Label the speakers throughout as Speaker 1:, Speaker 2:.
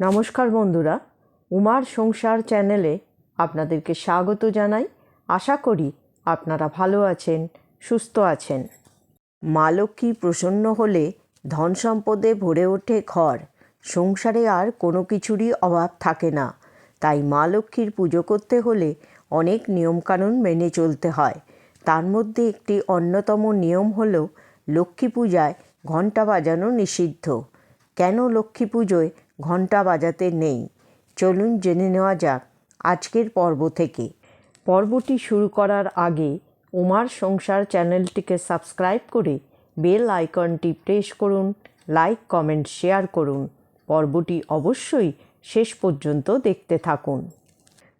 Speaker 1: নমস্কার বন্ধুরা, উমার সংসার চ্যানেলে আপনাদেরকে স্বাগত জানাই। আশা করি আপনারা ভালো আছেন, সুস্থ আছেন। মা লক্ষ্মী প্রসন্ন হলে ধন সম্পদে ভরে ওঠে ঘর। সংসারে আর কোনো কিছুরই অভাব থাকে না। তাই মা লক্ষ্মীর পুজো করতে হলে অনেক নিয়মকানুন মেনে চলতে হয়। তার মধ্যে একটি অন্যতম নিয়ম হল লক্ষ্মী পূজায় ঘণ্টা বাজানো নিষিদ্ধ। কেন লক্ষ্মী পুজোয় ঘণ্টা বাজাতে নেই। চলুন জেনে নেওয়া যাক আজকের পর্ব থেকে। পর্বটি শুরু করার আগে উমার সংসার চ্যানেলটিকে সাবস্ক্রাইব করে বেল আইকনটি প্রেস করুন, লাইক, কমেন্ট, শেয়ার করুন। পর্বটি অবশ্যই শেষ পর্যন্ত দেখতে থাকুন।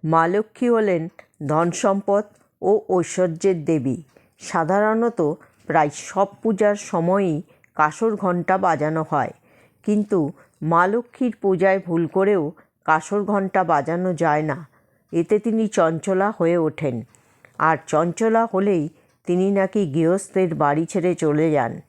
Speaker 1: মা লক্ষ্মী হলেন ধন সম্পদ ও ঐশ্বর্যের দেবী। সাধারণত প্রায় সব পূজার সময়ই কাসর ঘণ্টা বাজানো হয়। কিন্তু মা লক্ষ্মীর পূজায় ভুল করেও কাসর ঘণ্টা বাজানো যায় না। এতে তিনি চঞ্চলা হয়ে ওঠেন। আর চঞ্চলা হলেই তিনি নাকি গৃহস্থের বাড়ি ছেড়ে চলে যান।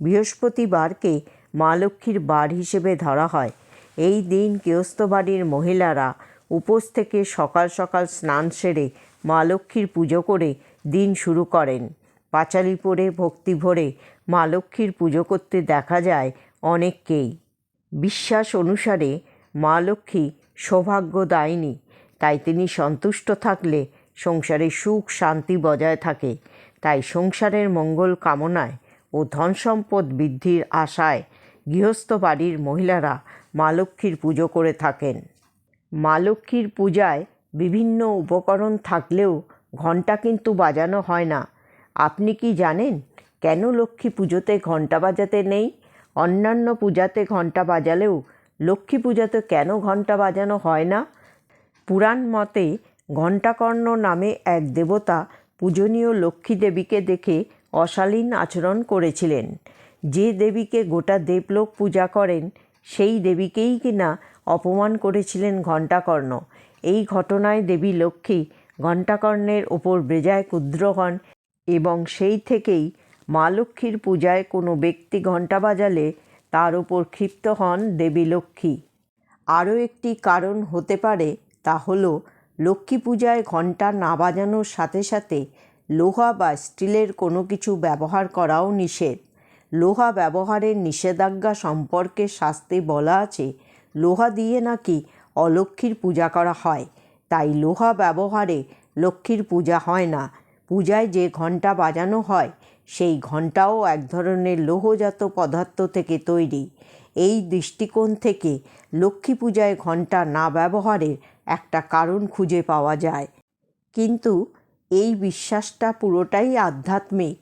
Speaker 1: বৃহস্পতিবারকে মা লক্ষ্মীর বার হিসেবে ধরা হয়। এই দিন গৃহস্থ বাড়ির মহিলারা উপোস থেকে সকাল সকাল স্নান সেরে মা লক্ষ্মীর পুজো করে দিন শুরু করেন। পাঁচালি পরে ভক্তি ভরে মা লক্ষ্মীর পুজো করতে দেখা যায় অনেককেই। বিশ্বাস অনুসারে মা লক্ষ্মী সৌভাগ্যদায়িনী তাই তিনি সন্তুষ্ট থাকলে সংসারে সুখ শান্তি বজায় থাকে। তাই সংসারের মঙ্গল কামনায় ও ধন সম্পদ বৃদ্ধির আশায় গৃহস্থ বাড়ির মহিলারা মা লক্ষ্মীর পুজো করে থাকেন। মা লক্ষ্মীর পূজায় বিভিন্ন উপকরণ থাকলেও ঘণ্টা কিন্তু বাজানো হয় না। আপনি কি জানেন কেন লক্ষ্মী পুজোতে ঘণ্টা বাজাতে নেই? অন্যান্য পূজাতে ঘণ্টা বাজালেও লক্ষ্মী পূজাতে কেন ঘণ্টা বাজানো হয় না? পুরাণ মতে ঘণ্টাকর্ণ নামে এক দেবতা পূজনীয় লক্ষ্মী দেবীকে দেখে অশালীন আচরণ করেছিলেন। যে দেবীকে গোটা দেবলোক পূজা করেন, সেই দেবীকেই কিনা অপমান করেছিলেন ঘণ্টাকর্ণ। এই ঘটনায় দেবী লক্ষ্মী ঘণ্টাকর্ণের ওপর বেজায় ক্ষুদ্র হন এবং সেই থেকেই মা লক্ষ্মীর পূজায় কোনো ব্যক্তি ঘণ্টা বাজালে তার ওপর ক্ষিপ্ত হন দেবী লক্ষ্মী। আরও একটি কারণ হতে পারে তা হল, লক্ষ্মী পূজায় ঘণ্টা না বাজানোর সাথে সাথে লোহা বা স্টিলের কোনো কিছু ব্যবহার করাও নিষেধ। লোহা ব্যবহারের নিষেধাজ্ঞা সম্পর্কে শাস্তি বলা আছে, লোহা দিয়ে নাকি অলক্ষ্মীর পূজা করা হয়। তাই লোহা ব্যবহারে লক্ষ্মীর পূজা হয় না। পূজায় যে ঘণ্টা বাজানো হয়, সেই ঘণ্টাও এক ধরনের লৌহজাত পদার্থ থেকে তৈরি। এই দৃষ্টিকোণ থেকে লক্ষ্মী পূজায় ঘণ্টা না ব্যবহারের একটা কারণ খুঁজে পাওয়া যায়। কিন্তু এই বিশ্বাসটা পুরোটাই আধ্যাত্মিক।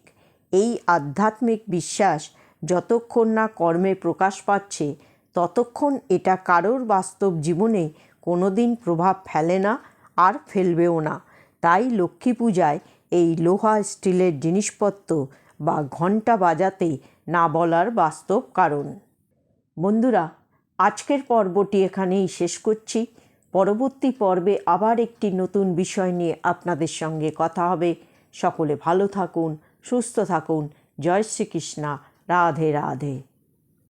Speaker 1: এই আধ্যাত্মিক বিশ্বাস যতক্ষণ না কর্মে প্রকাশ পাচ্ছে, ততক্ষণ এটা কারোর বাস্তব জীবনে কোনো দিন প্রভাব ফেলে না আর ফেলবেও না। তাই লক্ষ্মী পূজায় এই লোহা স্টিলের জিনিসপত্র বা ঘণ্টা বাজাতে না বলার বাস্তব কারণ। বন্ধুরা, আজকের পর্বটি এখানেই শেষ করছি। পরবর্তী পর্বে আবার একটি নতুন বিষয় নিয়ে আপনাদের সঙ্গে কথা হবে। সকলে ভালো থাকুন, সুস্থ থাকুন। জয় শ্রীকৃষ্ণা। রাধে রাধে।